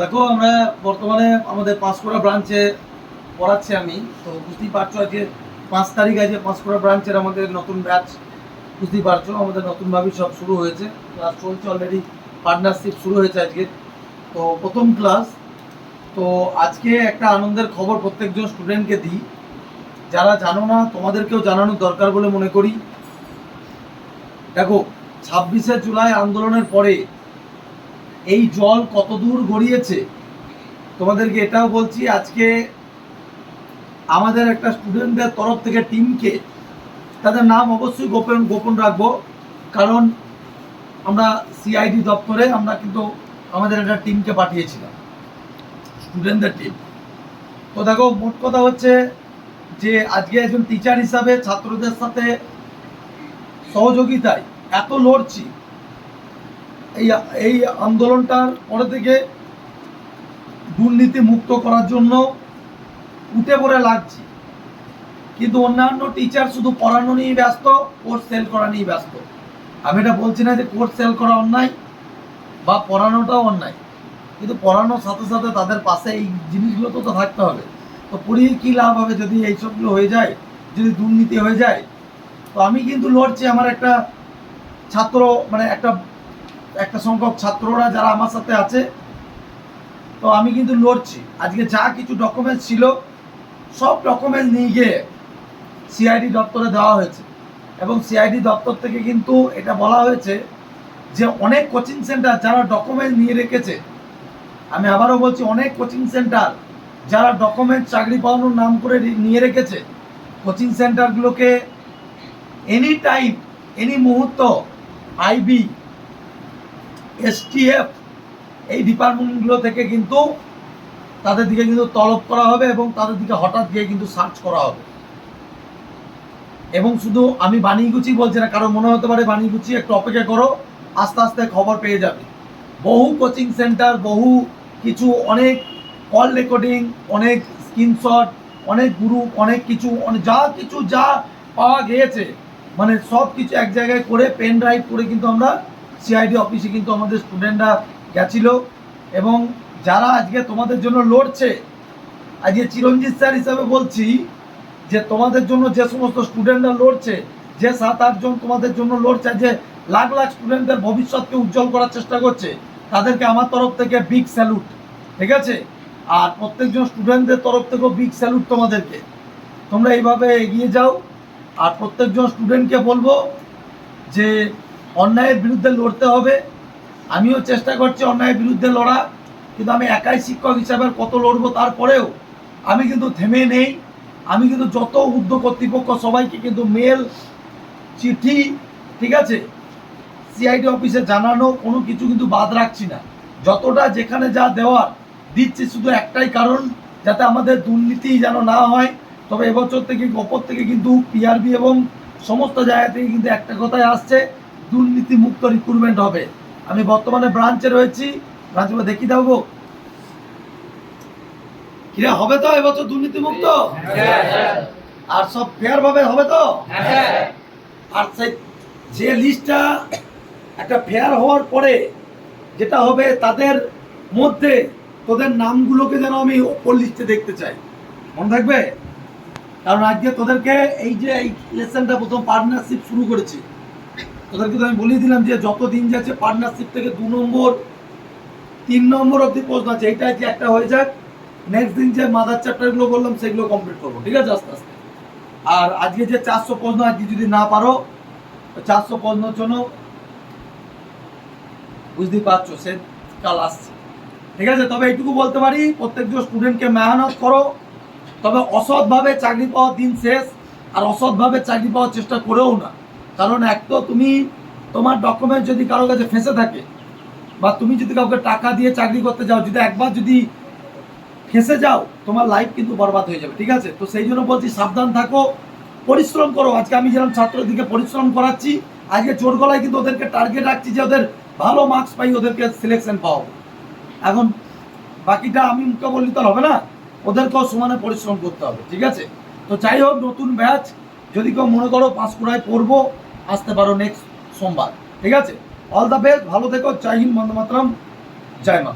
দেখো, আমরা বর্তমানে আমাদের পাঁশকুড়া ব্রাঞ্চে পড়াচ্ছি আমি, তো বুঝতেই পারছ আজকে পাঁচ তারিখ আছে পাঁশকুড়া ব্রাঞ্চের আমাদের নতুন ব্যাচ বুঝতেই পারছ আমাদের নতুনভাবেই সব শুরু হয়েছে ক্লাস চলছে অলরেডি পার্টনারশিপ শুরু হয়েছে আজকে, তো প্রথম ক্লাস তো আজকে একটা আনন্দের খবর প্রত্যেকজন স্টুডেন্টকে দিই, যারা জানো না, তোমাদেরকেও জানানোর দরকার বলে মনে করি। দেখো, ছাব্বিশে জুলাই আন্দোলনের পরে এই জল কত দূর গড়িয়েছে? তোমাদেরকে এটাও বলছি, আজকে আমাদের একটা স্টুডেন্টদের তরফ থেকে টিমকে তাদের নাম অবশ্যই গোপন গোপন রাখব। কারণ আমরা সিআইডি দপ্তরে আমরা কিন্তু আমাদের একটা টিমকে পাঠিয়েছিলাম স্টুডেন্টদের টিম তো দেখো, মোট কথা হচ্ছে যে আজকে একজন টিচার হিসাবে ছাত্রদের সাথে সহযোগিতায় এত লড়ছি এই এই আন্দোলনটার পরে থেকে দুর্নীতি মুক্ত করার জন্য উঠে পড়ে লাগছি। কিন্তু অন্যান্য টিচার শুধু পড়ানো নিয়ে ব্যস্ত কোর্স সেল করা নিয়ে ব্যস্ত। আমি এটা বলছি না যে কোর্স সেল করা অন্যায় বা পড়ানোটাও অন্যায়। কিন্তু পড়ানোর সাথে সাথে তাদের পাশে এই জিনিসগুলো তো থাকতে হবে। তো পড়িয়ে কী লাভ হবে যদি এইসবগুলো হয়ে যায়, যদি দুর্নীতি হয়ে যায়? তো আমি কিন্তু লড়ছি আমার একটা ছাত্র মানে একটা একটা সংখ্যক ছাত্ররা যারা আমার সাথে আছে, তো আমি কিন্তু লড়ছি। আজকে যা কিছু ডকুমেন্টস ছিল, সব ডকুমেন্ট নিয়ে গিয়ে সিআইডি দপ্তরে দেওয়া হয়েছে। এবং সিআইডি দপ্তর থেকে কিন্তু এটা বলা হয়েছে যে অনেক কোচিং সেন্টার যারা ডকুমেন্ট নিয়ে রেখেছে, আমি আবারও বলছি অনেক কোচিং সেন্টার যারা ডকুমেন্ট চাকরি পাওয়ানোর নাম করে নিয়ে রেখেছে কোচিং সেন্টারগুলোকে এনি টাইম এনি মুহূর্ত আইবি এসটিএফ এই ডিপার্টমেন্টগুলো থেকে কিন্তু তাদের দিকে কিন্তু তলব করা হবে এবং তাদের দিকে হঠাৎ গিয়ে কিন্তু সার্চ করা হবে। এবং শুধু আমি বানিয়ে বলছি না, কারও মনে হতে পারে বানিয়ে গুছি একটু অপেক্ষা করো, আস্তে আস্তে খবর পেয়ে যাবে। বহু কোচিং সেন্টার বহু কিছু, অনেক কল রেকর্ডিং অনেক স্ক্রিনশট অনেক গ্রুপ অনেক কিছু যা কিছু যা পাওয়া গিয়েছে মানে সব কিছু এক জায়গায় করে পেন ড্রাইভ করে কিন্তু আমরা সিআইডি অফিসে কিন্তু আমাদের স্টুডেন্টরা গেছিল এবং যারা আজকে তোমাদের জন্য লড়ছে, আজকে চিরঞ্জিত স্যার হিসাবে বলছি যে তোমাদের জন্য যে সমস্ত স্টুডেন্টরা লড়ছে, যে সাত আটজন তোমাদের জন্য লড়ছে, যে লাখ লাখ স্টুডেন্টদের ভবিষ্যৎকে উজ্জ্বল করার চেষ্টা করছে, তাদেরকে আমার তরফ থেকে বিগ স্যালুট ঠিক আছে? আর প্রত্যেকজন স্টুডেন্টদের তরফ থেকেও বিগ স্যালুট তোমাদেরকে। তোমরা এইভাবে এগিয়ে যাও। আর প্রত্যেকজন স্টুডেন্টকে বলব যে অন্যায়ের বিরুদ্ধে লড়তে হবে। আমিও চেষ্টা করছি অন্যায়ের বিরুদ্ধে লড়া, কিন্তু আমি একাই শিক্ষক হিসাবে কত লড়বো তারপরেও আমি কিন্তু থেমে নেই। আমি কিন্তু যত উদ্যোগ কর্তৃপক্ষ, সবাইকে কিন্তু মেল, চিঠি, ঠিক আছে? সিআইডি অফিসে জানানো, কোনো কিছু কিন্তু বাদ রাখছি না। যতটা যেখানে যা দেওয়ার, দিচ্ছি শুধু একটাই কারণ, যাতে আমাদের দুর্নীতি যেন না হয়। তবে এবছর থেকে ওপর থেকে কিন্তু পিআরবি এবং সমস্ত জায়গা থেকে কিন্তু একটা কথাই আসছে দুর্নীতি মুক্ত রিক্রুটমেন্ট হবে। আমি বর্তমানে ব্রাঞ্চে রয়েছি। ব্রাঞ্চে দেখি গো। কিরা, হবে তো এবছর দুর্নীতি মুক্ত আর সব ফেয়ার ভাবে হবে তো? আর সেই যে লিস্টটা একটা ফেয়ার হওয়ার পরে যেটা হবে তাদের মধ্যে তোদের নামগুলোকে যেন আমি ওপর লিস্টে দেখতে চাই। মনে থাকবে? কারণ আজকে তোদেরকে এই যে এই লেসনটা প্রথম পার্টনারশিপ শুরু করেছি। তোদেরকে তো আমি বলেই দিলাম যে যত দিন যাচ্ছে পার্টনারশিপ থেকে দু নম্বর, তিন নম্বর অব্দি প্রশ্ন আছে এইটা যে একটা হয়ে যাক নেক্সট দিন যে মাদার চ্যাপ্টারগুলো বললাম, সেগুলো কমপ্লিট করব। ঠিক আছে? আস্তে আস্তে। আর আজকে যে চারশো প্রশ্ন আজকে যদি না পারো চারশো প্রশ্নের জন্য বুঝতেই পারছ, সে কাল আসছে। ঠিক আছে? তবে এইটুকু বলতে পারি প্রত্যেকজন স্টুডেন্টকে মেহনত করো। তবে অসৎভাবে চাকরি পাওয়ার দিন শেষ, আর অসৎভাবে চাকরি পাওয়ার চেষ্টা করেও না। কারণ এক তো তুমি তোমার ডকুমেন্ট যদি কারও কাছে ফেঁসে থাকে বা তুমি যদি কাউকে টাকা দিয়ে চাকরি করতে যাও, যদি একবার যদি ফেঁসে যাও, তোমার লাইফ কিন্তু বরবাদ হয়ে যাবে, ঠিক আছে? তো সেই জন্য বলছি সাবধান থাকো, পরিশ্রম করো। আজকে আমি যেরকম ছাত্রদিকে পরিশ্রম করাচ্ছি, আজকে চোর গলায় কিন্তু ওদেরকে টার্গেট রাখছি যে ওদের ভালো মার্কস পাই, ওদেরকে সিলেকশন পাও এখন বাকিটা আমি মুখে বললি তো হবে না, ওদেরকেও সমানে পরিশ্রম করতে হবে, ঠিক আছে? তো যাই হোক, নতুন ব্যাচ যদি কেউ মনে করো পাঁশকুড়ায় পড়ব আসতে পারো নেক্সট সোমবার। ঠিক আছে? অল দ্য বেস্ট ভালো থেকো, জয় হিন্দ, বন্দে মাতরম, জয় মা।